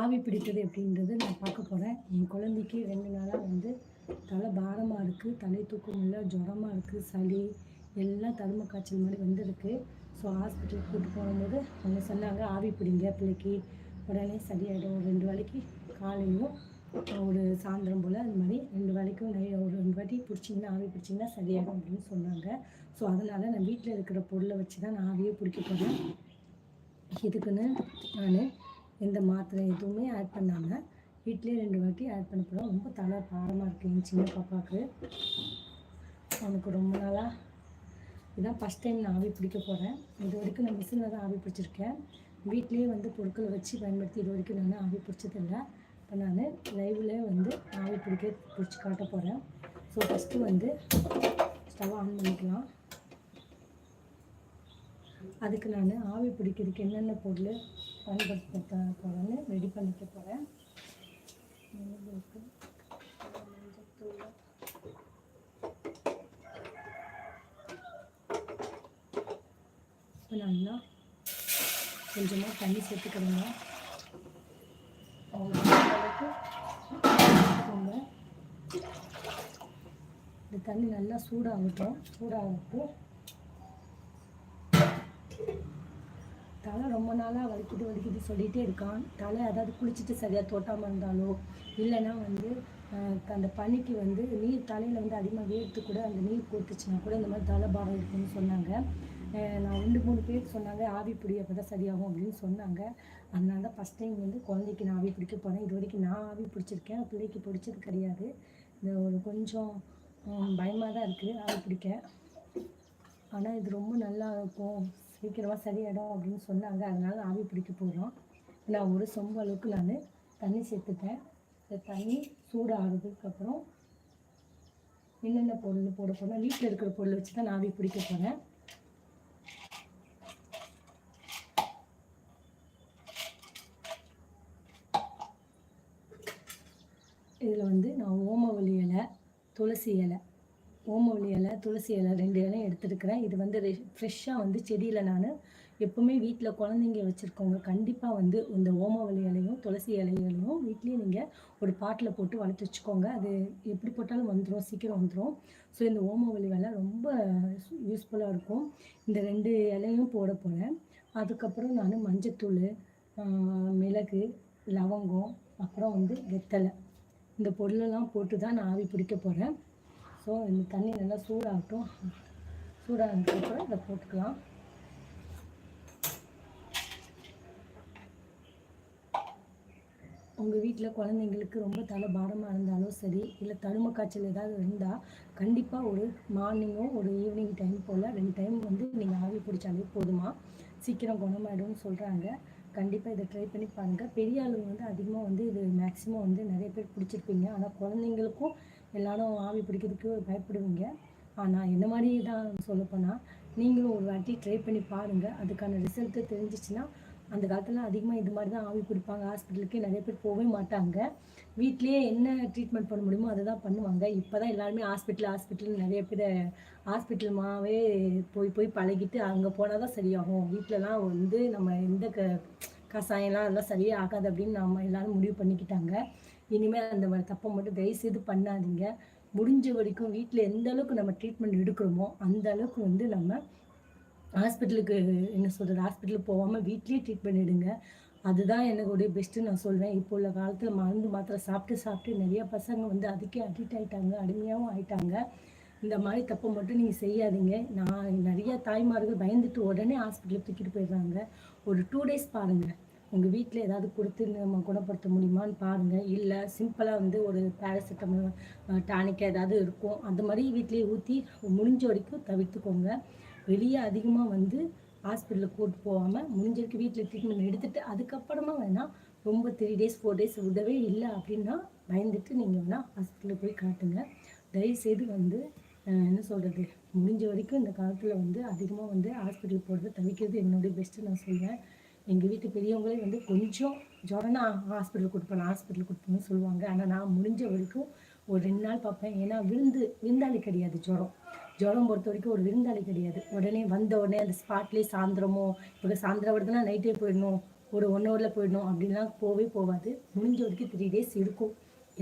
ஆவி பிடித்தது எப்படின்றது நான் பார்க்க போகிறேன் என் குழந்தைக்கு ரெண்டு நாளாக வந்து தலை பாரமாக இருக்குது தலை தூக்கம் இல்லை ஜுரமாக இருக்குது சளி எல்லாம் தரும காய்ச்சல் மாதிரி வந்திருக்கு. ஸோ ஹாஸ்பிட்டலுக்கு கூட்டு போகும்போது அவங்க சொன்னாங்க ஆவி பிடிங்க பிள்ளைக்கு. உடனே சரியாயிடும். ஒரு ரெண்டு வேளைக்கு காலையும் ஒரு சாயந்தரம் போல் அது மாதிரி ரெண்டு வேளைக்கும் நை ஒரு ரெண்டு வாட்டி பிடிச்சிங்கன்னா ஆவி பிடிச்சிங்கன்னா சரியாயிடும் அப்படின்னு சொன்னாங்க. ஸோ அதனால் நான் வீட்டில் இருக்கிற பொருளை வச்சு தான் நான் ஆவியே பிடிக்க போகிறேன் இதுக்குன்னு நான் எந்த மாத்திரை எதுவுமே ஆட் பண்ணாமல் வீட்டிலே ரெண்டு வாட்டி ஆட் பண்ண போகிறோம் ரொம்ப தலை பாரமாக இருக்குது என் சின்ன பாப்பாவுக்கு. அவனுக்கு ரொம்ப நாளாக இதான் ஃபஸ்ட் டைம் நான் ஆவி பிடிக்க போகிறேன் இது வரைக்கும் நான் மிஷினில் தான் ஆவி பிடிச்சிருக்கேன். வீட்லேயே வந்து பொருட்களை வச்சு பயன்படுத்தி இது வரைக்கும் நான் ஆவி பிடிச்சதில்லை. இப்போ நான் லைவ்லேயே வந்து ஆவி பிடிக்க பிடிச்சி காட்ட போகிறேன் ஸோ ஃபஸ்ட்டு வந்து ஸ்டவ் ஆன் பண்ணிக்கலாம். அதுக்கு நான் ஆவி பிடிக்கிறதுக்கு என்னென்ன பொருள் பயன்படுத்த போகிறேன்னு ரெடி பண்ணிக்க போகிறேன் இப்போ நல்லா கொஞ்சமாக தண்ணி சேர்த்துக்கிறேங்க. இந்த தண்ணி நல்லா சூடாகட்டும். சூடாகட்டும் தலை ரொம்ப நாளாக வலிக்குது வலிக்குது சொல்லிகிட்டே இருக்கான். தலை அதாவது குளிச்சுட்டு சரியாக தோட்டாமல் இருந்தாலோ இல்லைன்னா வந்து அந்த பனிக்கு வந்து நீர் தலையில் வந்து அதிகமாக வேர்த்து கூட அந்த நீர் கோத்துச்சுன்னா கூட இந்த மாதிரி தலை பாரம் இருக்குன்னு சொன்னாங்க. நான் ரெண்டு மூணு பேர் சொன்னாங்க ஆவி பிடி அப்போ தான் சரியாகும் அப்படின்னு சொன்னாங்க. அதனால தான் ஃபஸ்ட் டைம் வந்து குழந்தைக்கு நான் ஆவி பிடிக்க போனேன் இது வரைக்கும் நான் ஆவி பிடிச்சிருக்கேன். பிள்ளைக்கு பிடிச்சது கிடையாது. இந்த ஒரு கொஞ்சம் பயமாக தான் இருக்குது ஆவி பிடிக்க. ஆனால் இது ரொம்ப நல்லா இருக்கும். சீக்கிரமாக சரியாயிடும் அப்படின்னு சொன்னாங்க. அதனால ஆவி பிடிக்க போகிறோம் நான் ஒரு சொம்பு அளவுக்கு நான் தண்ணி சேர்த்துட்டேன். இந்த தண்ணி சூடாகிறதுக்கப்புறம் என்னென்ன பொருள் போட போகிறேன் வீட்டில் இருக்கிற பொருள் வச்சு தான் நான் ஆவி பிடிக்க போகிறேன் இதில் வந்து நான் ஓமவல்லி இலை துளசி இலை ஓமவல்லி இலை துளசி இலை ரெண்டு இலையும் எடுத்துருக்கிறேன். இது வந்து ஃப்ரெஷ்ஷாக வந்து செடியில் நான் எப்போவுமே வீட்டில் குழந்தைங்க வச்சுருக்கவங்க கண்டிப்பாக வந்து இந்த ஓமவல்லி இலையும் துளசி இலைகளையும் வீட்லேயே நீங்கள் ஒரு பாட்டில் போட்டு வளர்த்து வச்சுக்கோங்க. அது எப்படி போட்டாலும் வந்துடும் சீக்கிரம் வந்துடும் ஸோ இந்த ஓமவல்லி இலை ரொம்ப யூஸ்ஃபுல்லாக இருக்கும். இந்த ரெண்டு இலையும் போட போகிறேன் அதுக்கப்புறம் நான் மஞ்சத்தூள் மிளகு லவங்கம் அப்புறம் வந்து வெத்தலை. இந்த பொருளெல்லாம் போட்டு தான் நான் ஆவி பிடிக்க போகிறேன் ஸோ இந்த தண்ணி நல்லா சூடாகட்டும். சூடானதுக்கப்புறம் இதை போட்டுக்கலாம். உங்கள் வீட்டில் குழந்தைங்களுக்கு ரொம்ப தலை பாரமாக இருந்தாலும் சரி இல்லை தடும காய்ச்சல் ஏதாவது இருந்தால் கண்டிப்பாக ஒரு மார்னிங்கோ ஒரு ஈவினிங் டைம் போல் ரெண்டு டைம் வந்து நீங்கள் ஆவி பிடிச்சாலே போதுமா? சீக்கிரம் குணமாயிடும்னு சொல்கிறாங்க கண்டிப்பாக இதை ட்ரை பண்ணி பாருங்கள் பெரிய ஆளுங்க வந்து அதிகமாக வந்து இது மேக்ஸிமம் வந்து நிறைய பேர் பிடிச்சிருப்பீங்க. ஆனால் குழந்தைங்களுக்கும் எல்லாரும் ஆவி பிடிக்கிறதுக்கு பயப்படுவீங்க. ஆனால் என்ன மாதிரி தான் சொல்லப்போனால் நீங்களும் ஒரு வாட்டி ட்ரை பண்ணி பாருங்கள் அதுக்கான ரிசல்ட்டு தெரிஞ்சிச்சுன்னா அந்த காலத்தில் அதிகமாக இது மாதிரி தான் ஆவி பிடிப்பாங்க. ஹாஸ்பிட்டலுக்கு நிறைய பேர் போகவே மாட்டாங்க. வீட்லேயே என்ன ட்ரீட்மெண்ட் பண்ண முடியுமோ அதை தான் பண்ணுவாங்க. இப்போ தான் எல்லாருமே ஹாஸ்பிட்டல் ஹாஸ்பிட்டல் நிறைய பேர் ஹாஸ்பிட்டலுமாவே போய் போய் பழகிட்டு அங்கே போனால் தான் சரியாகும். வீட்டிலலாம் வந்து நம்ம எந்த க கஷாயம்லாம் அதெல்லாம் சரியே ஆகாது அப்படின்னு நம்ம எல்லாரும் முடிவு பண்ணிக்கிட்டாங்க. இனிமேல் அந்த மாதிரி தப்பை மட்டும் தயவுசெய்து பண்ணாதீங்க. முடிஞ்ச வரைக்கும் வீட்டில் எந்த அளவுக்கு நம்ம ட்ரீட்மெண்ட் எடுக்கிறோமோ அந்த அளவுக்கு வந்து நம்ம ஹாஸ்பிட்டலுக்கு என்ன சொல்கிறது ஹாஸ்பிட்டலுக்கு போகாமல் வீட்லேயே ட்ரீட்மெண்ட் எடுங்க. அதுதான் எனக்குடைய பெஸ்ட்டு நான் சொல்வேன். இப்போ உள்ள காலத்தில் மருந்து மாத்திரை சாப்பிட்டு சாப்பிட்டு நிறைய பசங்க வந்து அதுக்கே அடிக்ட் ஆகிட்டாங்க அடிமையாகவும் ஆயிட்டாங்க. இந்த மாதிரி தப்பை மட்டும் நீங்கள் செய்யாதீங்க. நான் நிறைய தாய்மார்கள் பயந்துட்டு உடனே ஹாஸ்பிட்டலுக்கு தூக்கிட்டு போயிடுறாங்க. ஒரு டூ டேஸ் பாருங்கள் உங்கள் வீட்டில் ஏதாவது கொடுத்து நம்ம குணப்படுத்த முடியுமான்னு பாருங்கள் இல்லை சிம்பிளாக வந்து ஒரு பேராசிட்டமல் டானிக்காக ஏதாவது இருக்கும். அந்த மாதிரி வீட்லேயே ஊற்றி முடிஞ்ச வரைக்கும் தவிர்த்துக்கோங்க. வெளியே அதிகமாக வந்து ஹாஸ்பிட்டலுக்கு கூட்டு போகாமல் முடிஞ்ச வரைக்கும் வீட்டில் ட்ரீட்மெண்ட் எடுத்துகிட்டு அதுக்கப்புறமா வேணால் ரொம்ப த்ரீ டேஸ் ஃபோர் டேஸ் விடவே இல்லை அப்படின்னா பயந்துட்டு நீங்கள் வேணால் ஹாஸ்பிட்டலுக்கு போய் காட்டுங்க. தயவுசெய்து வந்து என்ன சொல்கிறது முடிஞ்ச வரைக்கும் இந்த காலத்தில் வந்து அதிகமாக வந்து ஹாஸ்பிட்டல் போகிறது தவிர்க்கிறது என்னுடைய பெஸ்ட்டு நான் சொல்வேன். எங்கள் வீட்டு பெரியவங்களே வந்து கொஞ்சம் ஜுரம்னா ஹாஸ்பிட்டல் கூட்டு ஹாஸ்பிட்டல் கொடுப்பேன்னு சொல்லுவாங்க. ஆனால் நான் முடிஞ்ச வரைக்கும் ஒரு ரெண்டு நாள் பார்ப்பேன். ஏன்னா விருந்து விருந்தாளி கிடையாது ஜுரம். ஜுரம் பொறுத்த வரைக்கும் ஒரு விருந்தாளி கிடையாது. உடனே வந்த உடனே அந்த ஸ்பாட்லேயே சாயந்தரமோ இப்போ சாயந்தரம் வருதுன்னா நைட்டே போயிடணும். ஒரு ஒன் ஹவரில் போயிடணும். அப்படின்லாம் போவே போகாது முடிஞ்ச வரைக்கும் த்ரீ டேஸ் இருக்கும்.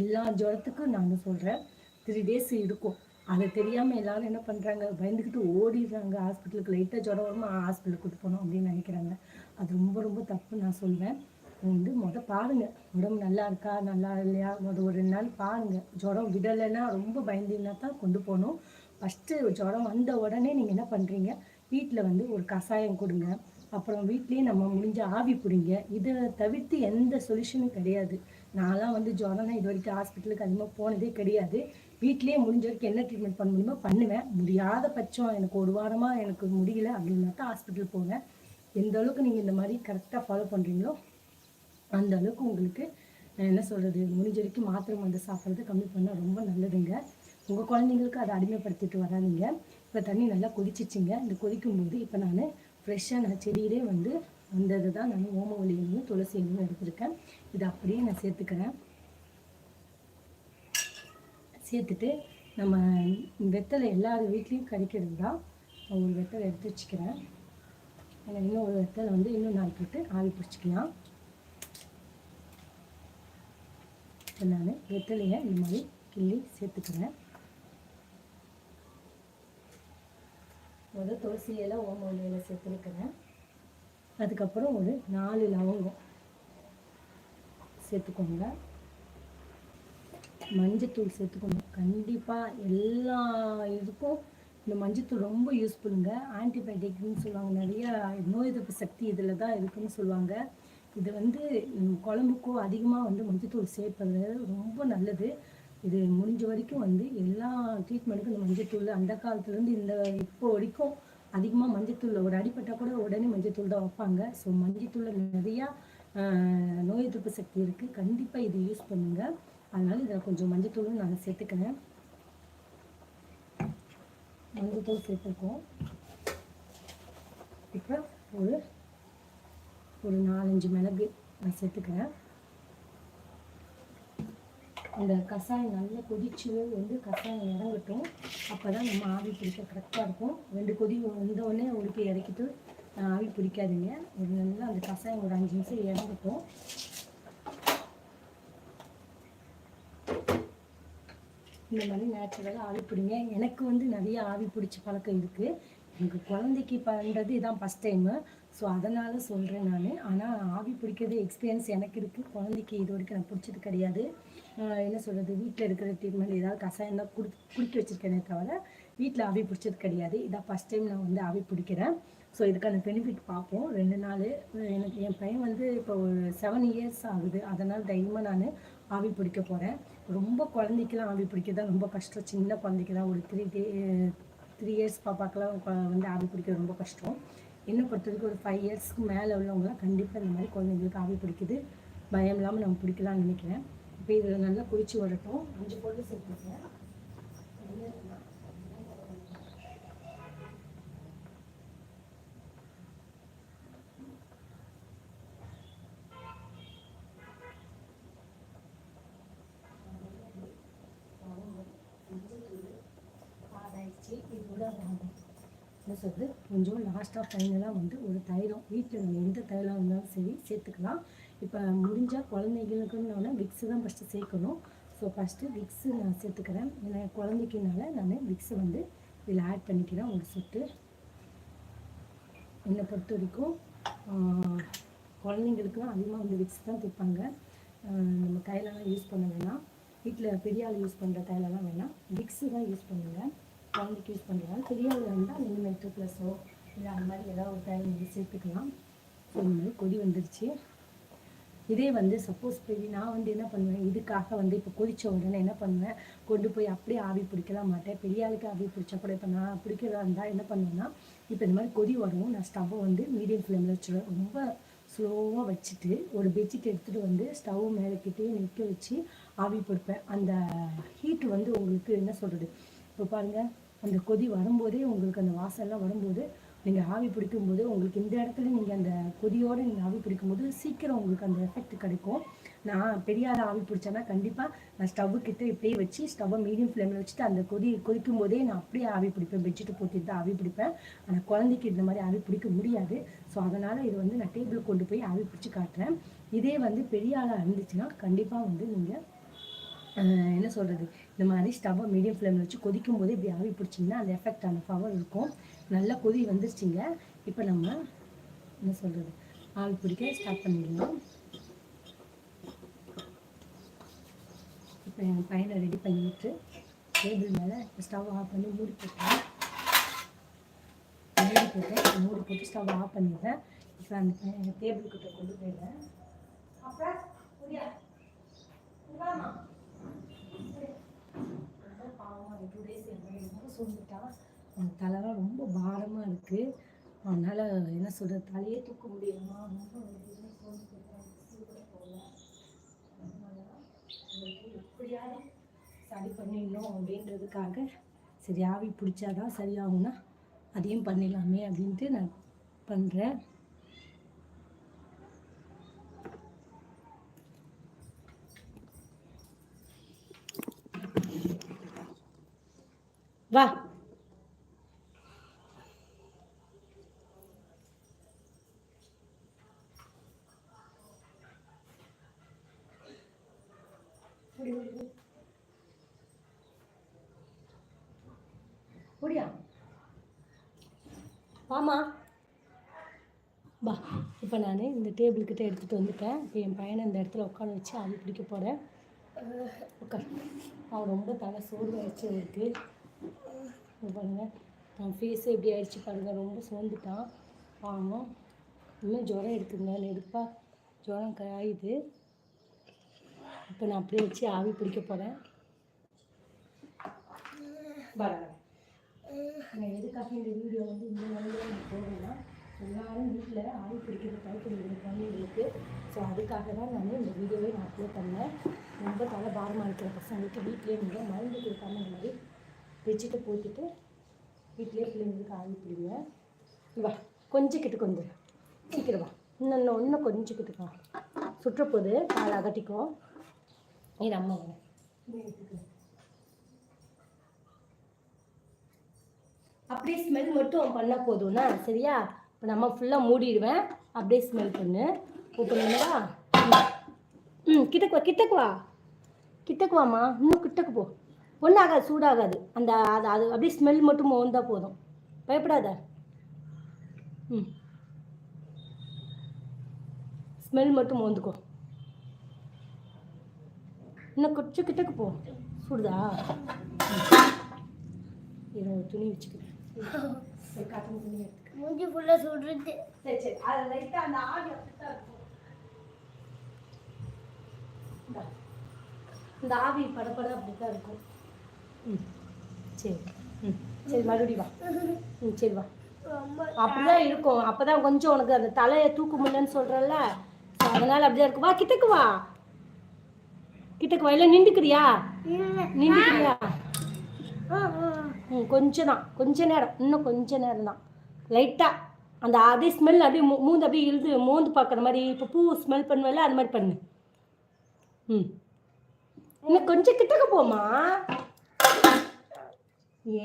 எல்லா ஜுரத்துக்கும் நான் சொல்கிறேன் த்ரீ டேஸ் இருக்கும். அதை தெரியாமல் எல்லாரும் என்ன பண்ணுறாங்க பயந்துக்கிட்டு ஓடிடுறாங்க. ஹாஸ்பிட்டலுக்கு லைட்டாக ஜுரம் வருமா? ஹாஸ்பிட்டலுக்கு கூட்டு போகணும் அப்படின்னு நினைக்கிறாங்க. அது ரொம்ப ரொம்ப தப்பு நான் சொல்வேன். வந்து மொதல் பாருங்கள் உடம்பு நல்லா இருக்கா நல்லா இல்லையா? மொதல் ஒரு ரெண்டு நாள் பாருங்கள் ஜுரம் விடலைன்னா ரொம்ப பயந்தீங்கன்னா தான் கொண்டு போகணும். ஃபஸ்ட்டு ஜுரம் வந்த உடனே நீங்கள் என்ன பண்ணுறீங்க வீட்டில் வந்து ஒரு கஷாயம் கொடுங்க. அப்புறம் வீட்லேயே நம்ம முடிஞ்ச ஆவி பிடிங்க. இதை தவிர்த்து எந்த சொல்யூஷனும் கிடையாது. நான்லாம் வந்து ஜுரம்னா இது வரைக்கும் ஹாஸ்பிட்டலுக்கு அதிகமாக போனதே கிடையாது. வீட்லேயே முடிஞ்ச வரைக்கும் என்ன ட்ரீட்மெண்ட் பண்ண முடியுமோ பண்ணுவேன். முடியாத பட்சம் எனக்கு ஒரு வாரமாக எனக்கு முடியல அப்படின்னா தான் ஹாஸ்பிட்டல் போவேன். எந்த அளவுக்கு நீங்கள் இந்த மாதிரி கரெக்டாக ஃபாலோ பண்ணுறீங்களோ அந்த அளவுக்கு உங்களுக்கு என்ன சொல்கிறது முடிஞ்ச வரைக்கும் மாத்திரை மருந்து சாப்பிட்றது கம்மி பண்ணால் ரொம்ப நல்லதுங்க. உங்கள் குழந்தைங்களுக்கு அதை அடிமைப்படுத்திட்டு வராதிங்க. இப்போ தண்ணி நல்லா கொதிச்சிச்சிங்க. இந்த கொதிக்கும்போது இப்போ நான் ஃப்ரெஷ்ஷாக நான் செடியிலே வந்து வந்தது தான் நான் ஓமவலியும் துளசி எண்ணெயும் எடுத்திருக்கேன். இதை அப்படியே நான் சேர்த்துக்கிறேன். சேர்த்துட்டு நம்ம வெத்தலை எல்லார் வீட்லேயும் கிடைக்கிறது தான் ஒரு வெத்தலை எடுத்து வச்சுக்கிறேன். இன்னும் ஒரு இடத்துல வந்து இன்னும் நாள் போட்டு ஆவி பிடிச்சிக்கலாம். நான் வெத்தலையை இந்த மாதிரி கிள்ளி சேர்த்துக்கிறேன். முதல் துளசியெல்லாம் ஓம இலையில சேர்த்துருக்கிறேன். அதுக்கப்புறம் ஒரு நாலு லவங்கம் சேர்த்துக்கோங்க. மஞ்சத்தூள் சேர்த்துக்கோங்க. கண்டிப்பாக எல்லா இதுக்கும் இந்த மஞ்சத்தூள் ரொம்ப யூஸ்ஃபுல்லுங்க ஆன்டிபயோட்டிக்னு சொல்லுவாங்க. நிறைய நோய் எதிர்ப்பு சக்தி இதில் தான் இருக்குன்னு சொல்லுவாங்க. இது வந்து குழம்புக்கோ அதிகமாக வந்து மஞ்சத்தூள் சேர்ப்பது ரொம்ப நல்லது. இது முடிஞ்ச வரைக்கும் வந்து எல்லா ட்ரீட்மெண்ட்டுக்கும் இந்த மஞ்சத்தூள் அந்த காலத்துலேருந்து இந்த இப்போ வரைக்கும் அதிகமாக மஞ்சத்தூள் ஒரு அடிப்பட்டால் கூட உடனே மஞ்சத்தூள் தான் வைப்பாங்க. ஸோ மஞ்சத்தூளில் நிறையா நோய் எதிர்ப்பு சக்தி இருக்குது கண்டிப்பாக இது யூஸ் பண்ணுங்கள் அதனால் இதில் கொஞ்சம் மஞ்சத்தூளும் நான் சேர்த்துக்கிறேன். மஞ்சத்தூள் சேர்த்துருக்கோம். இப்போ ஒரு ஒரு நாலஞ்சு மிளகு நான் சேர்த்துக்கிறேன். அந்த கஷாயம் நல்லா கொதிச்சு வந்து கஷாயம் இறங்கட்டும். அப்போ தான் நம்ம ஆவி பிடிக்க கரெக்டாக இருக்கும். ரெண்டு கொதி வந்தோடனே உடுப்பி இறக்கிட்டு ஆவி பிடிக்காதீங்க. ஒரு நல்லா அந்த கஷாயம் ஒரு அஞ்சு நிமிஷம் இறங்கட்டும். இந்த மாதிரி நேச்சுரலாக ஆவி பிடிங்க. எனக்கு வந்து நிறைய ஆவி பிடிச்ச பழக்கம் இருக்குது எனக்கு குழந்தைக்கு பண்ணுறது இதான் ஃபஸ்ட் டைமு ஸோ அதனால் சொல்கிறேன் நான். ஆனால் ஆவி பிடிக்கிறது எக்ஸ்பீரியன்ஸ் எனக்கு இருக்குது குழந்தைக்கு இது வரைக்கும் நான் பிடிச்சது கிடையாது. என்ன சொல்கிறது வீட்டில் இருக்கிற ட்ரீட்மெண்ட் ஏதாவது கஷாயம் தான் குடி குடிக்க வச்சுருக்கேனே தவிர வீட்டில் ஆவி பிடிச்சது கிடையாது. இதான் ஃபஸ்ட் டைம் நான் வந்து ஆவி பிடிக்கிறேன். ஸோ இதுக்கான பெனிஃபிட் பார்ப்போம். ரெண்டு நாள் எனக்கு என் பையன் வந்து இப்போ ஒரு செவன் இயர்ஸ் ஆகுது. அதனால் தைரியமாக நான் ஆவி பிடிக்க போகிறேன் ரொம்ப குழந்தைக்கெலாம் ஆவி பிடிக்கிறது ரொம்ப கஷ்டம். சின்ன குழந்தைக்கெலாம் ஒரு த்ரீ டே த்ரீ இயர்ஸ் பாப்பாக்கெல்லாம் வந்து ஆவி பிடிக்க ரொம்ப கஷ்டம். என்ன பொறுத்தவரைக்கும் ஒரு ஃபைவ் இயர்ஸ்க்கு மேலே உள்ளவங்களாம் கண்டிப்பாக இந்த மாதிரி குழந்தைங்களுக்கு ஆவி பிடிக்குது. பயம் இல்லாமல் நம்ம பிடிக்கலாம்னு நினைக்கிறேன். இப்போ இதில் நல்லா குளிச்சு வரட்டும். அஞ்சு பொருள் சேர்த்துருக்கேன் என்ன கொஞ்சம் லாஸ்ட்டாக ஃபைனலாக வந்து ஒரு தைலம் வீட்டில் நம்ம எந்த தைலம் இருந்தாலும் சரி சேர்த்துக்கலாம். இப்போ முடிஞ்சால் குழந்தைங்களுக்குன்னு விக்ஸு தான் ஃபஸ்ட்டு சேர்க்கணும். ஸோ ஃபஸ்ட்டு விக்ஸு நான் சேர்த்துக்கிறேன். ஏன்னா குழந்தைக்குனால நான் விக்ஸை வந்து இதில் ஆட் பண்ணிக்கிறேன் ஒரு சொட்டு. என்னை பொறுத்த வரைக்கும் குழந்தைங்களுக்குலாம் அதிகமாக வந்து விக்ஸ் தான் தைப்பாங்க. நம்ம தைலெல்லாம் யூஸ் பண்ண வேணாம். வீட்டில் பெரிய ஆள் யூஸ் பண்ணுற தைலம்லாம் வேணாம். விக்ஸு தான் யூஸ் பண்ணுங்கள் குழந்தைக்கு யூஸ் பண்ணுறாங்க தெரியாத இருந்தால் நீங்கள் மெட்ரோ ப்ளஸோ இல்லை அந்த மாதிரி ஏதாவது ஒரு டைம் வந்து சேர்த்துக்கலாம். ஸோ இந்த மாதிரி கொதி வந்துருச்சு. இதே வந்து சப்போஸ் பெரிய நான் வந்து என்ன பண்ணுவேன்? இதுக்காக வந்து இப்போ கொதித்த உடனே என்ன பண்ணுவேன்? கொண்டு போய் அப்படியே ஆவி பிடிக்கலாம் மாட்டேன். பெரிய ஆளுக்கு ஆவி பிடிச்சா கூட இப்போ நான் பிடிக்கிறதா இருந்தால் என்ன பண்ணுவேன்னா இப்போ இந்த மாதிரி கொதி வரும். நான் ஸ்டவ்வை வந்து மீடியம் ஃப்ளேமில் வச்சுருவேன். ரொம்ப ஸ்லோவாக வச்சுட்டு ஒரு பெட்ஷீட் எடுத்துகிட்டு வந்து ஸ்டவ் மேலே கிட்டே நிற்க வச்சு ஆவி பிடிப்பேன். அந்த ஹீட் வந்து உங்களுக்கு என்ன சொல்கிறது இப்போ பாருங்கள் அந்த கொதி வரும்போதே உங்களுக்கு அந்த வாசல்லாம் வரும்போது நீங்கள் ஆவி பிடிக்கும்போது உங்களுக்கு இந்த இடத்துல நீங்கள் அந்த கொதியோடு நீங்கள் ஆவி பிடிக்கும்போது சீக்கிரம் உங்களுக்கு அந்த எஃபெக்ட் கிடைக்கும். நான் பெரிய ஆவி பிடிச்சேன்னா கண்டிப்பாக நான் ஸ்டவ்வு கிட்ட இப்படியே வச்சு ஸ்டவ்வை மீடியம் ஃப்ளேமில் வச்சுட்டு அந்த கொதி கொதிக்கும் போதே நான் அப்படியே ஆவி பிடிப்பேன். பெட்ஷீட் போட்டு தான் ஆவி பிடிப்பேன். ஆனால் குழந்தைக்கு இந்த மாதிரி ஆவி பிடிக்க முடியாது. ஸோ அதனால் இது வந்து நான் டேபிள் கொண்டு போய் ஆவி பிடிச்சி காட்டுறேன். இதே வந்து பெரிய ஆளாக இருந்துச்சுன்னா கண்டிப்பாக வந்து நீங்கள் என்ன சொல்கிறது இந்த மாதிரி ஸ்டவ்வை மீடியம் ஃப்ளேமில் வச்சு கொதிக்கும் போது இப்படி ஆவி பிடிச்சிங்கன்னா அந்த எஃபெக்ட் அந்த பவர் இருக்கும். நல்லா கொதி வந்துருச்சுங்க. இப்போ நம்ம என்ன சொல்கிறது ஆவி பிடிக்க ஸ்டார்ட் பண்ணிடலாம். இப்போ என் பையனை ரெடி பண்ணிட்டு டேபிள் மேலே ஸ்டவ் ஆஃப் பண்ணி மூடி போட்டேன். மூடி போட்டேன். மூடி போட்டு ஸ்டவ் ஆஃப் பண்ணிடுறேன். இப்போ அந்த டேபிள் கிட்ட கொண்டு போயிடுறேன். அப்புறம் புரியா வாமா ரொம்ப பாவமாக டூ டேஸ் ரொம்ப அவன் தலைலாம் ரொம்ப பாரமாக இருக்குது அவனால் என்ன சொல்கிறது தலையே தூக்க முடியுமா ரொம்ப எப்படியாவது சரி பண்ணிடணும் அப்படின்றதுக்காக சரி ஆவி பிடிச்சாதான் சரியாகும்னா அதையும் பண்ணிடலாமே அப்படின்ட்டு நான் பண்ணுறேன் வா. முடியா வாமா வா. இப்போ நான் இந்த டேபிள்கிட்ட எடுத்துகிட்டு வந்துட்டேன். இப்போ என் பையனை இந்த இடத்துல உட்கார வச்சு அது பிடிக்க போகிறேன் உட்கார். அவன் ரொம்ப தலை சோர்வாயிடுச்சு இருக்குது பாருங்கள் அவன் ஃபேஸ் எப்படி ஆயிடுச்சு பாருங்கள் ரொம்ப சோர்ந்துட்டான். பாவம். இன்னும் ஜுரம் இருக்குங்க நெருப்பாக ஜுரம் காயுது இப்போ நான் அப்படியே வச்சு ஆவி பிடிக்க போகிறேன் பாருங்க. நான் எதுக்காக இந்த வீடியோ வந்து இந்த நிலையில நான் போடுறேன்னா எல்லாரும் வீட்டில் ஆவி பிடிக்கிற பழக்கம் இருக்குது ஸோ அதுக்காக தான் நான் இந்த வீடியோவை நான் அப்லோட் பண்ணேன். ரொம்ப தலை பாரமாக இருக்கிற பசங்களுக்கு வீட்டிலேயே நீங்கள் மருந்து கொடுக்காம இந்த மாதிரி வச்சுட்டு போட்டுட்டு வீட்டிலேயே பிள்ளைங்களுக்கு ஆவி பிடிங்க. வா கொஞ்சம் கிட்ட கொஞ்சம் சீக்கிரம் வா. இன்னும் இன்னும் இன்னும் கொஞ்சம் கிட்டக்கா சுற்றப்போது கால் அகட்டிக்கும் இது அம்மா அப்படியே ஸ்மெல் மட்டும் பண்ணால் போதும்னா சரியா? இப்போ நம்ம ஃபுல்லாக மூடிடுவேன். அப்படியே ஸ்மெல் பண்ணு. ஓப்பன் பண்ணவா ம் கிட்டக்கு வா கிட்டக்கு வா. கிட்டக்கு வாம்மா. இன்னும் கிட்டக்கு போ. ஒன்றும் ஆகாது சூடாகாது. அந்த அது அது அப்படியே ஸ்மெல் மட்டும் மோந்தா போதும். பயப்படாத. ம். ஸ்மெல் மட்டும் மோந்துக்கோ இன்னும் கொஞ்சம் கிட்டக்கு போ. சுடுதா? இதை துணி வச்சுக்கிறேன் மூஞ்சி ஃபுல்லாக சுடுறது சரி சரி. அது லைட்டாக அந்த ஆவி அப்படித்தான் இருக்கும். இந்த. ஆவி படப்பட அப்படித்தான் இருக்கும். ம். சரி. ம். சரி மறுபடியும் வா. ம் சரி வா. அப்படிதான் இருக்கும். அப்பதான் கொஞ்சம் உனக்கு அந்த தலையை தூக்க முடியலன்னு சொல்றல்ல So, அதனால அப்படிதான் இருக்கும். வா கிட்டக்கு வா. கிட்டக்கு வா. இல்லை நின்றுக்கிறியா? நின்றுக்கிறியா? ம் கொஞ்ச தான் கொஞ்ச நேரம். இன்னும் கொஞ்ச நேரம் தான் லைட்டாக அந்த அதே ஸ்மெல் அப்படியே மூந்து அப்படியே இழுது மோந்து பார்க்குற மாதிரி இப்போ பூ ஸ்மெல் பண்ணுவல அது மாதிரி பண்ணு. ம். இன்னும் கொஞ்சம் கிட்டக்க போமா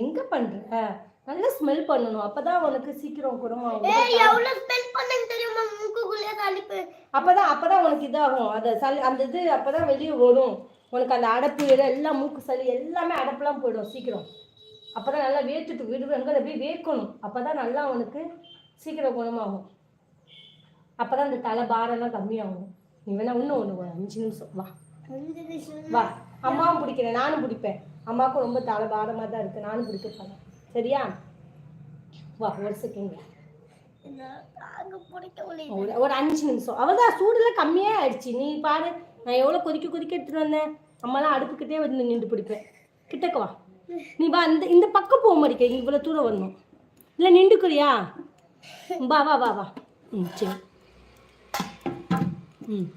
எங்கே பண்ணுற நல்லா ஸ்மெல் பண்ணணும். அப்போ தான் உனக்கு சீக்கிரம் குணமாகும். ஏய் எவ்வளோ ஸ்மெல் பண்ணேன்னு தெரியுமா? மூக்குக்குள்ளே தள்ளிப்பு அப்பதான் அப்பதான் உனக்கு இதாகும். அந்த சளி அந்த இது அப்பதான் வெளியே வரும் உனக்கு அந்த அடப்பு எல்லாம் மூக்கு சளி எல்லாமே அடப்புலாம் போயிடும் சீக்கிரம். அப்பதான் நல்லா வேர்த்துட்டு விடு எங்கே அப்படியே வேர்க்கணும். அப்பதான் நல்லா உனக்கு சீக்கிரம் குணமாகும். அப்பதான் அந்த தலை பாரம்லாம் கம்மியாகும். நீ வேணா இன்னும் ஒன்று அஞ்சு நிமிஷம் வா. வா. அம்மாவும் பிடிக்கிறேன் நானும் பிடிப்பேன். அம்மாவுக்கும் ரொம்ப தலை பாரமாக தான் இருக்குது நானும் பிடிக்க போகிறேன் சரியா? வா ஒரு செகண்ட் ஒரு அஞ்சு நிமிஷம். அவதான் சூடுலாம் கம்மியாக ஆயிடுச்சு. நீ பாரு நான் எவ்வளோ கொதிக்க கொதிக்க எடுத்துட்டு வந்தேன். அம்மாலாம் அடுப்புக்கிட்டே வந்து நின்று பிடிப்பேன். கிட்டக்க வா. நீ வா இந்த இந்த பக்கம் போக மாட்டேங்க இவ்வளோ தூரம் வரணும். இல்லை நின்றுக்குறியா? வா வா வா வா. ம் சரி. ம்.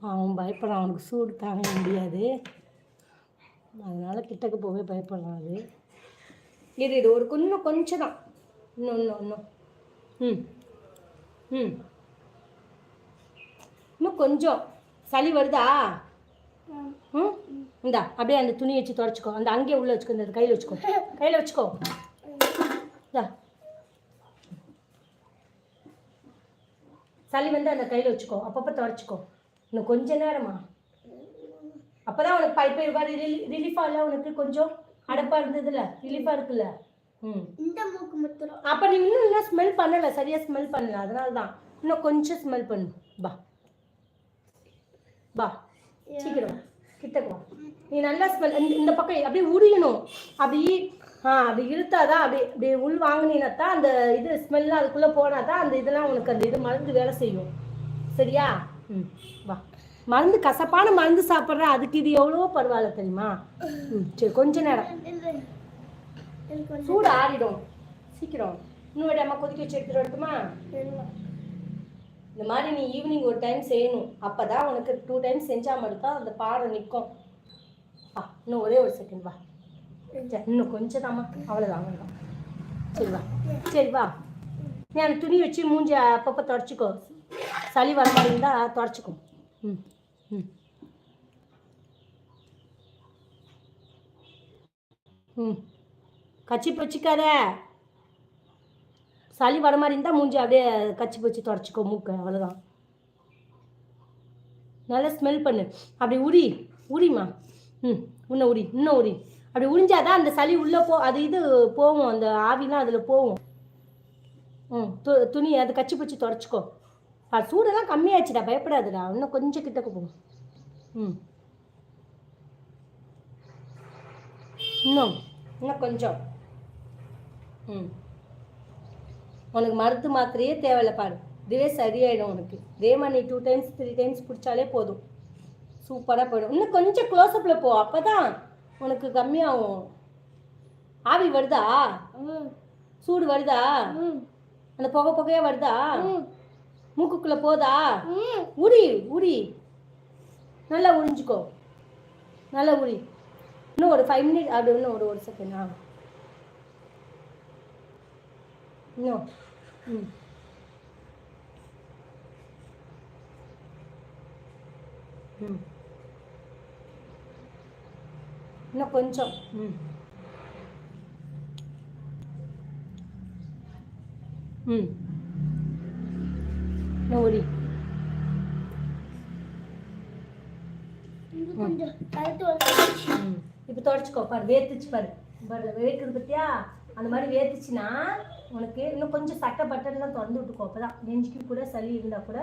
அவன் பயப்படுறான். அவனுக்கு சூடு தாங்க முடியாது. அதனால் கிட்டக்கு போகவே பயப்படுறான் அது. இது இது ஒரு இன்னும் கொஞ்சம் தான் இன்னும் இன்னும் இன்னும். ம் ம். இன்னும் கொஞ்சம். சளி வருதா? ம்? இந்தா அப்படியே அந்த துணி வச்சு தொடச்சிக்கோ. அந்த அங்கேயே உள்ளே வச்சுக்கோ இந்த கையில் வச்சுக்கோ. கையில் வச்சுக்கோ. இந்தா. சளி வந்து அந்த கையில் வச்சுக்கோ. அப்பப்போ தொடச்சிக்கோ. இன்னும் கொஞ்ச நேரமா? அப்பதான் உனக்கு பைப்பை இருப்பாரு ரிலீஃபா இல்லை உனக்கு கொஞ்சம் அடப்பா இருந்ததுல ரிலீஃபா இருக்குல்ல? ம். இந்த மூக்கு முத்துறோம். அப்போ நீ இன்னும் இன்னும் ஸ்மெல் பண்ணல சரியா ஸ்மெல் பண்ணல அதனால தான் இன்னும் கொஞ்சம் ஸ்மெல் பண்ணு. பா பா சீக்கிரம். வா. கிட்டக்கு. வா நீ நல்லா ஸ்மெல் இந்த பக்கம் அப்படியே உரியணும். அப்படி ஆ அப்படி இழுத்தாதான் அப்படி அப்படி உள் வாங்கினீங்கன்னா தான் அந்த இது ஸ்மெல்லாம் அதுக்குள்ளே போனால் தான் அந்த இதெல்லாம் உனக்கு அந்த இது மருந்து வேலை செய்யும். சரியா? ம் வா. மருந்து கசப்பான மருந்து சாப்பிட்ற அதுக்கு இது எவ்வளோ பரவாயில்ல தெரியுமா? ம் சரி கொஞ்ச நேரம். சூடு ஆறிடும். சீக்கிரம். இன்னும் விடாம கொதிக்க வச்சு எடுத்துட்டு வரட்டுமா? இந்த மாதிரி நீ ஈவினிங் ஒரு டைம் செய்யணும். அப்போ தான் உனக்கு டூ டைம் செஞ்சால் மட்டும்தான் அந்த பாடம் நிற்கும். வா இன்னும் ஒரே ஒரு செகண்ட் வா. இன்னும் கொஞ்சம் தாம்மா அவ்வளோதான் அவ்வளோதான் சரி வா. சரி வா. நீ அந்த துணி வச்சு மூஞ்சி அப்பப்போ தொடச்சிக்கோ. சளி வர மாதிரி இருந்தால் தொடச்சிக்கோ ம் ம். ம். கச்சி பச்சிக்காத சளி வர மாதிரி இருந்தால் மூஞ்சி அப்படியே கச்சி பச்சி தொடச்சிக்கோ மூக்கு. அவ்வளோதான் நல்லா ஸ்மெல் பண்ணு. அப்படி உரி. உரிம்மா. ம் இன்னும் உரி. இன்னும் உரி. அப்படி உரிஞ்சாதான் அந்த சளி உள்ளே போ அது இது போகும். அந்த ஆவிலாம் அதில் போகும். ம் து துணி அது கச்சி பச்சி தொடச்சிக்கோ. அது சூடெல்லாம் கம்மியாச்சுடா பயப்படாதுடா. இன்னும் கொஞ்சம் கிட்டக்க போகும் ம். இன்னும் இன்னும் கொஞ்சம். ம். உனக்கு மருந்து மாத்திரையே தேவையில்ல பாரு. இதுவே சரியாயிடும் உனக்கு. இதே மாதிரி நீ டூ டைம்ஸ் த்ரீ டைம்ஸ் பிடிச்சாலே போதும். சூப்பராக போயிடும். இன்னும் கொஞ்சம் க்ளோஸ்அப்பில் போ. அப்போ தான் உனக்கு கம்மியாகும். ஆவி வருதா? ம். சூடு வருதா? ம். அந்த புகை புகையாக வருதா? ம். மூக்குக்குள்ளே போதா? ம். உரி உரி. நல்லா உறிஞ்சிக்கோ. நல்லா உரி. இன்னும் ஒரு ஃபைவ் மினிட் அப்படி இன்னும் ஒரு ஒரு செகண்ட் ஆ இன்னும். ம். ம். இன்னும் கொஞ்சம். ம். ம். வந்து இப்போ தொடச்சிக்கோ பாரு வேர்த்துச்சு பாரு பாரு வேர்க்குது பத்தியா அந்த மாதிரி வேர்த்துச்சுன்னா உனக்கு இன்னும் கொஞ்சம் சட்டை பட்டன்லாம் திறந்து விட்டுக்கோ அப்பதான் நெஞ்சுக்கு கூட சளி இருந்தால் கூட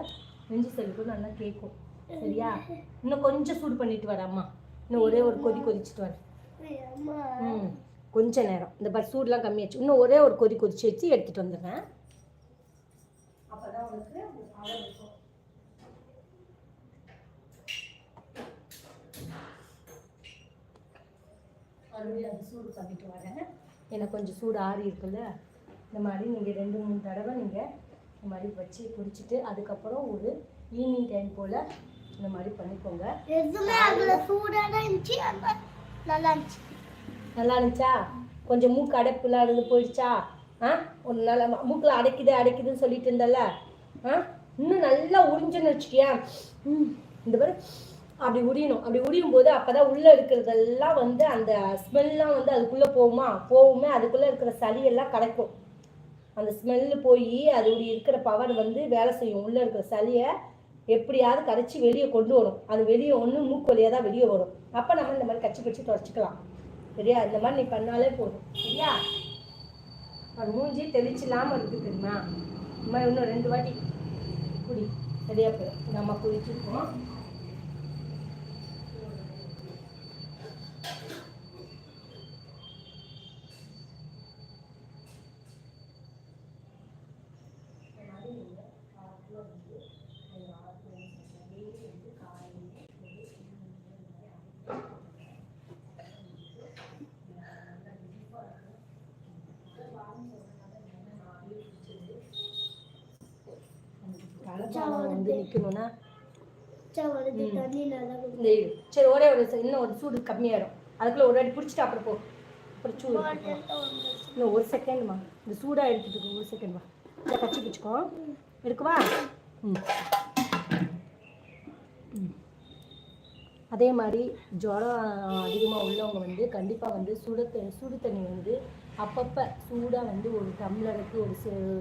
நெஞ்சு சளி கூட நல்லா கேட்கும் சரியா இன்னும் கொஞ்சம் சூடு பண்ணிட்டு வர அம்மா இன்னும் ஒரே ஒரு கொதி கொதிச்சுட்டு வர ம் கொஞ்ச நேரம் இந்த பஸ் சூடுலாம் கம்மியாச்சு இன்னும் ஒரே ஒரு கொதி கொதிச்சு வச்சு எடுத்துட்டு வந்துடுறேன் இருக்கும். மறுபடியும் அந்த சூடு பண்ணிட்டு வரேன் எனக்கு கொஞ்சம் சூடு ஆறி இருக்குல்ல? இந்த மாதிரி நீங்கள் ரெண்டு மூணு தடவை நீங்கள் இந்த மாதிரி வச்சு குடிச்சிட்டு அதுக்கப்புறம் ஒரு ஈவினிங் டைம் போல் இந்த மாதிரி பண்ணிக்கோங்க. எதுவுமே அதுல சூடா தான் இருந்துச்சு நல்லா இருந்துச்சு. நல்லா இருந்துச்சா? கொஞ்சம் மூக்கு அடைப்புலாம் இருந்து போயிடுச்சா? ஆ? ஒரு நல்ல மூக்கில் அடைக்குது அடைக்குதுன்னு சொல்லிட்டு இருந்தல்ல? ஆ? இன்னும் நல்லா உறிஞ்சுன்னு வச்சுக்கியா? இந்த மாதிரி அப்படி உரியணும். அப்படி உரியும் போது அப்பதான் உள்ள இருக்கிறதெல்லாம் வந்து அந்த ஸ்மெல்லாம் வந்து அதுக்குள்ள போகுமா? போகுமே. அதுக்குள்ள இருக்கிற சளியெல்லாம் கிடைக்கும் அந்த ஸ்மெல்லு போய் அதோடைய இருக்கிற பவர் வந்து வேலை செய்யும். உள்ள இருக்கிற சளியை எப்படியாவது கரைச்சி வெளியே கொண்டு வரும். அது வெளியே ஒன்று மூக்கு வழியாக தான் வெளியே வரும். அப்போ நம்ம இந்த மாதிரி கச்சி பிடிச்சி தொடச்சிக்கலாம். சரியா? இந்த மாதிரி நீ பண்ணாலே போதும். சரியா? அது மூஞ்சி தெளிச்சில்லாமல் இருக்குது தெரியுமா? இந்த மாதிரி இன்னும் ரெண்டு வாட்டி குடி. சரியா போயிடும். நம்ம குடிச்சிருக்கோம். தலைப்பாலம் வந்து நிற்கணும்னா. இந்த. சரி ஒரே ஒரு இன்னும் ஒரு சூடு கம்மியாயிடும் அதுக்குள்ளே ஒரு அடி பிடிச்சிட்டு அப்புறம் போ. அப்புறம் சூடு இன்னும் ஒரு செகண்ட்மா இந்த சூடாக எடுத்துட்டு ஒரு செகண்ட் வா இதை கச்சி பிடிச்சிக்கோ எடுக்கவா? ம். அதே மாதிரி ஜுரம் அதிகமாக உள்ளவங்க வந்து கண்டிப்பாக வந்து சுட சுடு தண்ணி வந்து அப்பப்போ சூடாக வந்து ஒரு டம்ளருக்கு ஒரு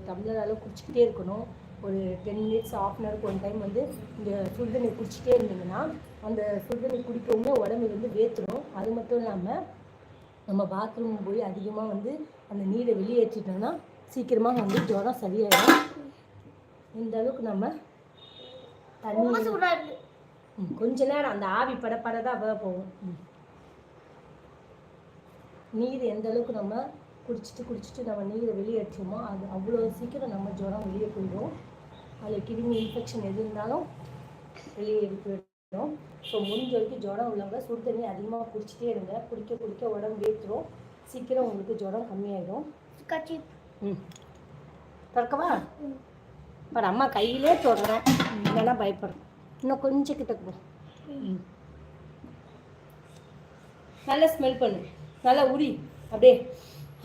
டம்ளர் அளவு குடிச்சிக்கிட்டே இருக்கணும். ஒரு டென் மினிட்ஸ் ஆஃப் அன் ஹவருக்கு ஒன் டைம் வந்து இந்த சுடு தண்ணி குடிச்சிட்டே இருந்தீங்கன்னா அந்த சுடு தண்ணி குடிக்கவும் உடம்பு வந்து வேத்துரும். அது மட்டும் இல்லாமல் நம்ம பாத்ரூம் போய் அதிகமாக வந்து அந்த நீரை வெளியேற்றிட்டோம்னா சீக்கிரமாக வந்து ஜுரம் சரியாயிடும். இந்த அளவுக்கு நம்ம தண்ணி கொஞ்ச நேரம் அந்த ஆவி பட பட தான் போகும். நீர் எந்த அளவுக்கு நம்ம குடிச்சிட்டு குடிச்சிட்டு நம்ம நீரை வெளியேற்றுமோ அது அவ்வளோ சீக்கிரம் நம்ம ஜுரம் வெளியே போயிடும். அதில் கிருமி இன்ஃபெக்ஷன் எது இருந்தாலும் வெளியே போயிடும் ஸோ முடிஞ்ச வரைக்கும் ஜுரம் உள்ளவங்க சுடு தண்ணி அதிகமாக குடிச்சிட்டே இருங்க. குடிக்க குடிக்க உடம்பு வேத்துரும் சீக்கிரம் உங்களுக்கு ஜுரம் கம்மியாயிடும். ம். திறக்கவா பாரு அம்மா கையிலே தொடுறேன். இல்லைன்னா பயப்படுறேன் இன்னும் கொஞ்சம் கிட்ட போ. நல்லா ஸ்மெல் பண்ணு. நல்லா உரி. அப்படியே.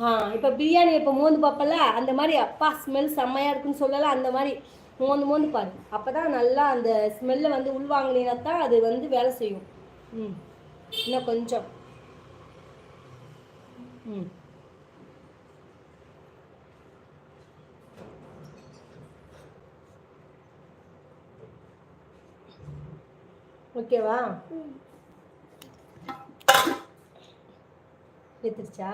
ஆ இப்போ பிரியாணி இப்போ மோந்து பார்ப்பல அந்த மாதிரி அப்பா ஸ்மெல் செம்மையாக இருக்குன்னு சொல்லலாம் அந்த மாதிரி மோந்து மோந்து பாரு. அப்போ தான் நல்லா அந்த ஸ்மெல்லை வந்து உள்வாங்கினா தான் அது வந்து வேலை செய்யும். ம். இன்னும் கொஞ்சம். ம். ஓகேவா? எடுத்துருச்சா?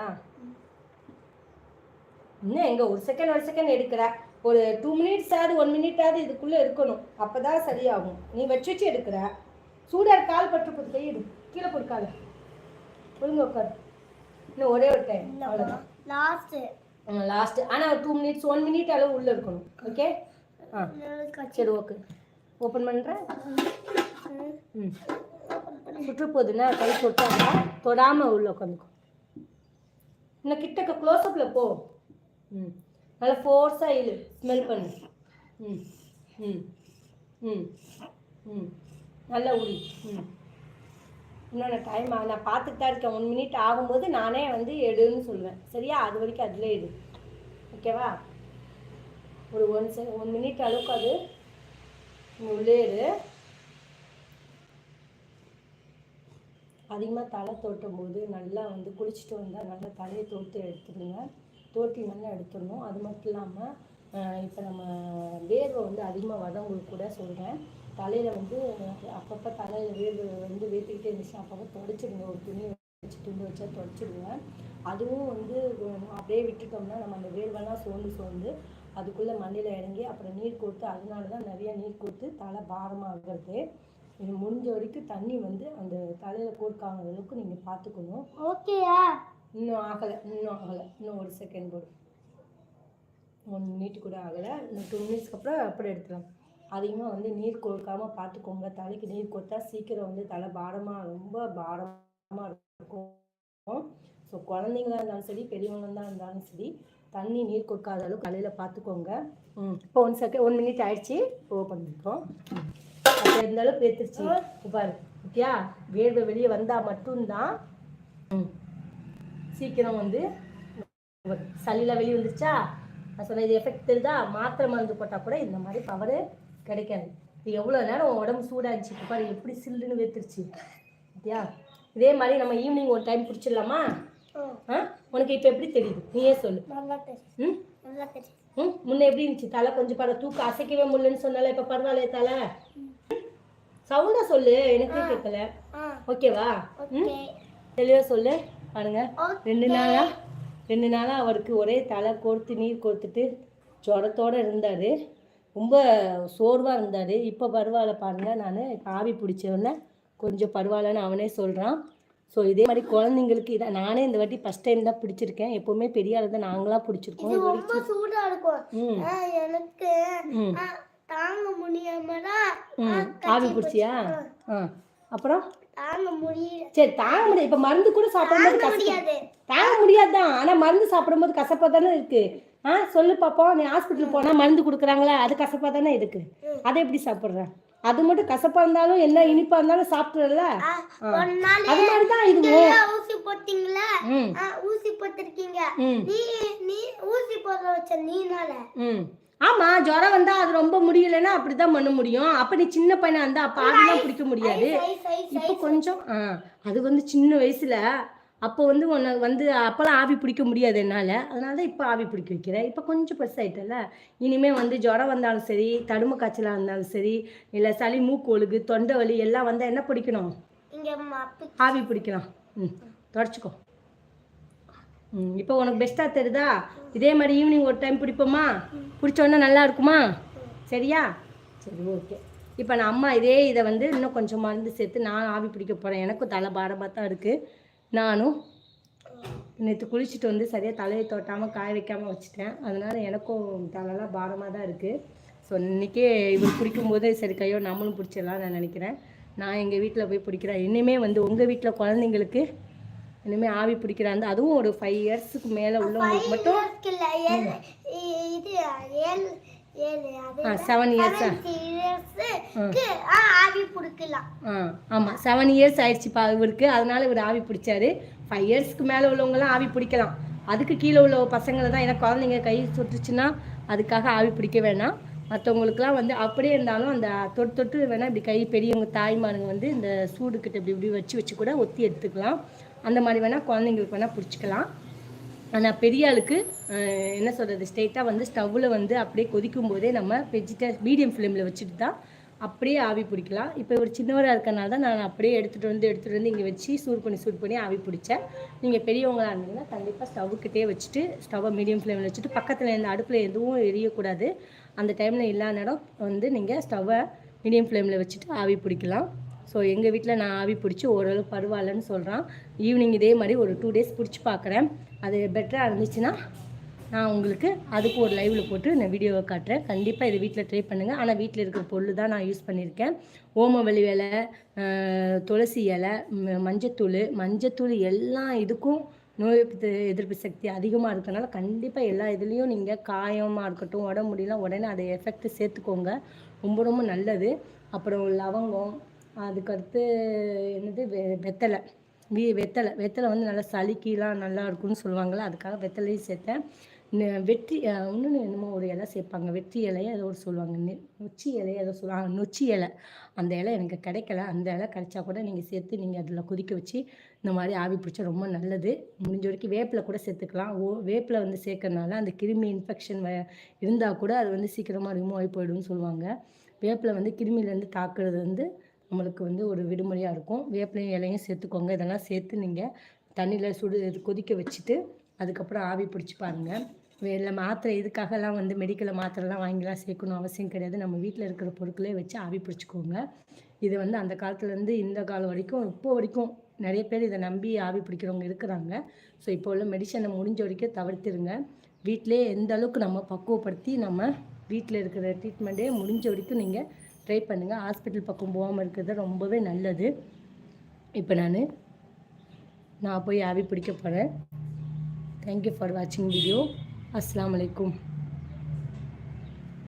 இன்னும் எங்க ஒரு செகண்ட் ஒரு செகண்ட் எடுக்கிற ஒரு டூ மினிட்ஸ் ஆகுது ஒன் மினிட் ஆகுது இதுக்குள்ளே இருக்கணும். அப்போ தான் சரியாகும். நீ வச்சு வச்சு எடுக்கிற. சூடாக கால் பட்டு போட்டு கை எடு. கீழே கால ஒழுங்கு உட்காரு இன்னும் ஒரே ஒரு டைம் அவ்வளோதான் லாஸ்ட் லாஸ்ட்டு ஆனால் டூ மினிட்ஸ் ஒன் மினிட் அளவு உள்ளே இருக்கணும். ஓகே ஆ. சரி ஓகே ஓப்பன் பண்ணுறேன் ம். சுற்று போகுதுன்னா கை தொட்டாங்க தொடாமல் உள்ள உட்காந்துக்கும் இன்னும் கிட்டக்க க்ளோஸ்அப்பில் போ. ம். நல்லா ஃபோர்ஸாக இழு. ஸ்மெல் பண்ணு. ம். ம். ம். ம். நல்லா உரி. ம். இன்னொன்று டைம் நான் பார்த்துட்டு தான் இருக்கேன். ஒன் மினிட் ஆகும்போது நானே வந்து எடுன்னு சொல்லுவேன். சரியா? அது வரைக்கும் அதில் எடு ஓகேவா ஒரு ஒன் செ ஒன் மினிட் அளவுக்கு அது உள்ளே எடு அதிகமாக தலை தோட்டும் போது நல்லா வந்து குளிச்சுட்டு வந்தால் நல்லா தலையை தோட்டு எடுத்துடுங்க. தோட்டி நல்லா எடுத்துடணும். அது மட்டும் இல்லாமல் இப்போ நம்ம வேர்வை வந்து அதிகமாக வரவங்களுக்கு கூட சொல்கிறேன் தலையில் வந்து அப்பப்போ தலையில் வேர்வை வந்து வேர்த்துக்கிட்டே இருந்துச்சுன்னா அப்பப்போ தொடச்சிடுங்க ஒரு துணி வச்சு துண்டு வச்சா தொடச்சிடுங்க அதுவும் வந்து அப்படியே விட்டுட்டோம்னா நம்ம அந்த வேர்வெல்லாம் சோர்ந்து சோர்ந்து அதுக்குள்ளே மண்ணில் இறங்கி அப்புறம் நீர் கொடுத்து அதனால தான் நிறைய நீர் கொடுத்து தலை பாரமாகிறது. இது முடிஞ்ச வரைக்கும் தண்ணி வந்து அந்த தலையில் கோர்க்காத அளவுக்கு நீங்கள் பார்த்துக்கணும். ஓகேயா? இன்னும் ஆகலை இன்னும் ஆகலை. இன்னும் ஒரு செகண்ட் போடு. ஒன் மினிட் கூட ஆகலை. இன்னும் டூ மினிட்ஸ்க்கு அப்புறம் அப்புறம் எடுத்துக்கலாம். அதிகமாக வந்து நீர் கோர்க்காமல் பார்த்துக்கோங்க. தலைக்கு நீர் கொடுத்தா சீக்கிரம் வந்து தலை பாரமாக ரொம்ப பாரமாக இருக்கும். ஸோ குழந்தைங்களா இருந்தாலும் சரி பெரியவங்களா இருந்தாலும் சரி தண்ணி நீர் கொடுக்காத அளவுக்கு தலையில் பார்த்துக்கோங்க. ம் இப்போ ஒன் செகண்ட் ஒன் மினிட் ஆயிடுச்சு. ஓப்பன் பண்ணிப்போம் அப்போ அளவுக்கு ஏற்றுருச்சு பாரு ஓகேயா வேர்வை வெளியே வந்தால் மட்டும்தான். ம். சீக்கிரம் வந்து சளியில் வெளியே வந்துருச்சா? நான் சொன்ன இது எஃபெக்ட் தெரியுதா மாத்திரை மருந்து போட்டால் கூட இந்த மாதிரி பவரு கிடைக்காது. இது எவ்வளோ நேரம் உடம்பு சூடாகிடுச்சு இப்போ பாரு எப்படி சில்லுன்னு வேத்துருச்சு ஓகேயா இதே மாதிரி நம்ம ஈவினிங் ஒரு டைம் குடிச்சிடலாமா? ஆ. உனக்கு இப்போ எப்படி தெரியுது? நீயே சொல்லு. ம்? முன்ன எப்படி இருந்துச்சு? தலை கொஞ்சம் பர தூக்க அசைக்கவே முடியலன்னு சொன்னால இப்போ பரவாயில்லையே தலை. சவுண்டா சொல்லு எனக்கே கேட்கல. ஓகேவா? ம்? தெளிவாக சொல்லு. பாருங்க. ரெண்டு நாளா ரெண்டு நாளாக அவருக்கு ஒரே தலை கோர்த்து நீர் கோர்த்துட்டு ஜுரத்தோட இருந்தார். ரொம்ப சோர்வாக இருந்தார். இப்போ பரவாயில்ல பாருங்க. நான் ஆவி பிடிச்சவொடனே கொஞ்சம் பரவாயில்லன்னு அவனே சொல்கிறான் ஸோ இதே மாதிரி குழந்தைங்களுக்கு இதை நானே இந்த வாட்டி ஃபஸ்ட் டைம் தான் பிடிச்சிருக்கேன். எப்போவுமே பெரிய ஆள் தான் நாங்களாம் பிடிச்சிருக்கோம். ரொம்ப இருக்கும். எனக்கு தாங்க முடியாம ஆவி பிடிச்சியா? ஆ. அப்புறம்? தாங்க முடியல. சரி தாங்க முடியாது. இப்போ மருந்து கூட சாப்பிடும்போது தாங்க கசப்பு. முடியாது. தாங்க முடியாதுதான் ஆனால் மருந்து சாப்பிடும்போது கசப்பாக தானே இருக்கு. ஆ சொல்லு பாப்போம் நீ ஹாஸ்பிட்டல் போனா மருந்து கொடுக்குறாங்களா அது கசப்பா தானே இருக்கு. அதை எப்படி சாப்பிட்ற? அது மட்டும் கசப்பா இருந்தாலும் என்ன இனிப்பா இருந்தாலும் சாப்பிட்றல அது மாதிரி தான் இதுவும் ஊசி போட்டீங்களா? ஊசி போட்டிருக்கீங்க. நீ நீ ஊசி போட வச்ச நீனால. ம். ஆமா ஜுரம் வந்தா அது ரொம்ப முடியலைன்னா அப்படிதான் பண்ண முடியும். அப்ப நீ சின்ன பையனா இருந்தா அப்ப ஆவிலாம் பிடிக்க முடியாது. இப்போ கொஞ்சம் ஆ அது வந்து சின்ன வயசுல அப்போ வந்து உன்னை வந்து அப்போல்லாம் ஆவி பிடிக்க முடியாது என்னால். அதனால தான் இப்போ ஆவி பிடிக்க வைக்கிறேன். இப்போ கொஞ்சம் பெருசாயிட்டல இனிமேல் வந்து ஜுரம் வந்தாலும் சரி தடுமை காய்ச்சலாக இருந்தாலும் சரி இல்லை சளி மூக்கு ஒழுகு தொண்டை வலி எல்லாம் வந்தால் என்ன பிடிக்கணும்? ஆவி பிடிக்கலாம். ம் தொடச்சிக்கோ. ம் இப்போ உனக்கு பெஸ்ட்டாக தெரியுதா? இதே மாதிரி ஈவினிங் ஒரு டைம் பிடிப்போமா? பிடிச்ச உடனே நல்லா இருக்குமா? சரியா? சரி ஓகே இப்போ நான் அம்மா இதே இதை வந்து இன்னும் கொஞ்சம் மருந்து சேர்த்து நான் ஆவி பிடிக்க போகிறேன் எனக்கும் தலை பாரமாக தான் இருக்குது நானும் நேற்று குளிச்சுட்டு வந்து சரியாக தலையை தொட்டாமல் காய வைக்காமல் வச்சுட்டேன். அதனால் எனக்கும் தலைலாம் பாரமாக தான் இருக்குது ஸோ இன்றைக்கே இவர் பிடிக்கும்போது சரி கையோ நம்மளும் பிடிச்சிடலாம் நான் நினைக்கிறேன். நான் எங்கள் வீட்டில் போய் பிடிக்கிறேன். இனிமே வந்து உங்கள் வீட்டில் குழந்தைங்களுக்கு இனிமேல் ஆவி பிடிக்கிறாங்க அதுவும் ஒரு ஃபைவ் இயர்ஸுக்கு மேலே உள்ளவங்களுக்கு மட்டும் இது செவன் இயர்ஸா ஆமாம் செவன் இயர்ஸ் ஆயிடுச்சுப்பா இவருக்கு. அதனால இவர் ஆவி பிடிச்சாரு. ஃபைவ் இயர்ஸ்க்கு மேலே உள்ளவங்களாம் ஆவி பிடிக்கலாம். அதுக்கு கீழே உள்ள பசங்களை தான் ஏன்னா குழந்தைங்க கை சுட்டுச்சுன்னா அதுக்காக ஆவி பிடிக்க வேணாம். மற்றவங்களுக்குலாம் வந்து அப்படியே இருந்தாலும் அந்த தொட்டு தொட்டு வேணால் இப்படி கை பெரியவங்க தாய்மாருங்க வந்து இந்த சூடுக்கிட்ட இப்படி இப்படி வச்சு வச்சு கூட ஒத்தி எடுத்துக்கலாம். அந்த மாதிரி வேணால் குழந்தைங்களுக்கு வேணால் பிடிச்சிக்கலாம். ஆனால் பெரிய ஆளுக்கு என்ன சொல்கிறது ஸ்ட்ரெயிட்டாக வந்து ஸ்டவ்வில் வந்து அப்படியே கொதிக்கும் போதே நம்ம வெஜிடே மீடியம் ஃப்ளேமில் வச்சுட்டு தான் அப்படியே ஆவி பிடிக்கலாம். இப்போ ஒரு சின்னவராக இருக்கனால தான் நான் அப்படியே எடுத்துகிட்டு வந்து எடுத்துகிட்டு வந்து இங்கே வச்சு சூடு பண்ணி சூடு பண்ணி ஆவி பிடிச்சேன். நீங்கள் பெரியவங்களாக இருந்தீங்கன்னா கண்டிப்பாக ஸ்டவ்வுக்கிட்டே வச்சுட்டு ஸ்டவ்வை மீடியம் ஃப்ளேமில் வச்சுட்டு பக்கத்தில் இருந்த அடுப்பில் எதுவும் எரியக்கூடாது. அந்த டைமில் இல்லாத நேரம் வந்து நீங்கள் ஸ்டவ்வை மீடியம் ஃப்ளேமில் வச்சுட்டு ஆவி பிடிக்கலாம். ஸோ எங்கள் வீட்டில் நான் ஆவி பிடிச்சி ஓரளவு பரவாயில்லன்னு சொல்கிறான் ஈவினிங் இதே மாதிரி ஒரு டூ டேஸ் பிடிச்சி பார்க்குறேன் அது பெட்டராக இருந்துச்சுன்னா நான் உங்களுக்கு அதுக்கு ஒரு லைவில் போட்டு நான் வீடியோவை காட்டுறேன். கண்டிப்பாக இதை வீட்டில் ட்ரை பண்ணுங்கள் ஆனால் வீட்டில் இருக்கிற பொருள் தான் நான் யூஸ் பண்ணியிருக்கேன். ஓமவல்லி இலை துளசி இலை ம- மஞ்சத்தூள் மஞ்சத்தூள் எல்லா இதுக்கும் நோய் எதிர்ப்பு எதிர்ப்பு சக்தி அதிகமாக இருக்கனால கண்டிப்பாக எல்லா இதுலேயும் நீங்கள் காயமாக இருக்கட்டும் உடம்பு முடியலாம் உடனே அதை எஃபெக்ட் சேர்த்துக்கோங்க. ரொம்ப ரொம்ப நல்லது. அப்புறம் லவங்கம் அதுக்கடுத்து என்னது வெ வெத்தலை. வீ வெத்தலை. வெத்தலை வந்து நல்லா சளிக்கெலாம் நல்லா இருக்கும்னு சொல்லுவாங்கள்ல அதுக்காக வெத்தலையும் சேர்த்தேன். நெ- வெற்றி இன்னொன்று என்னமோ ஒரு இலை சேர்ப்பாங்க. வெற்றி இலையை ஏதோ ஒரு சொல்லுவாங்க. நெ- நொச்சி இலையை ஏதோ சொல்லுவாங்க நொச்சி இலை. அந்த இலை எனக்கு கிடைக்கல. அந்த இலை கிடைச்சா கூட நீங்கள் சேர்த்து நீங்கள் அதில் கொதிக்க வச்சு இந்த மாதிரி ஆவி பிடிச்சா ரொம்ப நல்லது. முடிஞ்ச வரைக்கும் வேப்பில் கூட சேர்த்துக்கலாம். ஓ வேப்பில் வந்து சேர்க்கறனால அந்த கிருமி இன்ஃபெக்ஷன் இருந்தால் கூட அது வந்து சீக்கிரமாக ரிமூவ் ஆகி போயிடும்னு சொல்லுவாங்க. வேப்பில் வந்து கிருமியிலேருந்து தாக்குறது வந்து நம்மளுக்கு வந்து ஒரு விடுமுறையாக இருக்கும். வேப்பிலையும் இலையும் சேர்த்துக்கோங்க. இதெல்லாம் சேர்த்து நீங்கள் தண்ணியில் சுடு இது கொதிக்க வச்சுட்டு அதுக்கப்புறம் ஆவி பிடிச்சி பாருங்கள் இல்லை மாத்திரை இதுக்காகலாம் வந்து மெடிக்கலில் மாத்திரைலாம் வாங்கிலாம் சேர்க்கணும் அவசியம் கிடையாது. நம்ம வீட்டில் இருக்கிற பொருட்களே வச்சு ஆவி பிடிச்சிக்கோங்க. இது வந்து அந்த காலத்துலேருந்து இந்த காலம் வரைக்கும் இப்போ வரைக்கும் நிறைய பேர் இதை நம்பி ஆவி பிடிக்கிறவங்க இருக்கிறாங்க. ஸோ இப்போ உள்ள மெடிசனை முடிஞ்ச வரைக்கும் தவிர்த்துருங்க. வீட்டிலே எந்த அளவுக்கு நம்ம பக்குவப்படுத்தி நம்ம வீட்டில் இருக்கிற ட்ரீட்மெண்ட்டே முடிஞ்ச வரைக்கும் நீங்கள் ட்ரை பண்ணுங்கள் ஹாஸ்பிட்டல் பக்கம் போகாமல் இருக்கிறது ரொம்பவே நல்லது. இப்போ நான் நான் போய் ஆவி பிடிக்க போகிறேன் தேங்க்யூ ஃபார் வாட்சிங் வீடியோ அஸ்லாம் அலைக்கும்.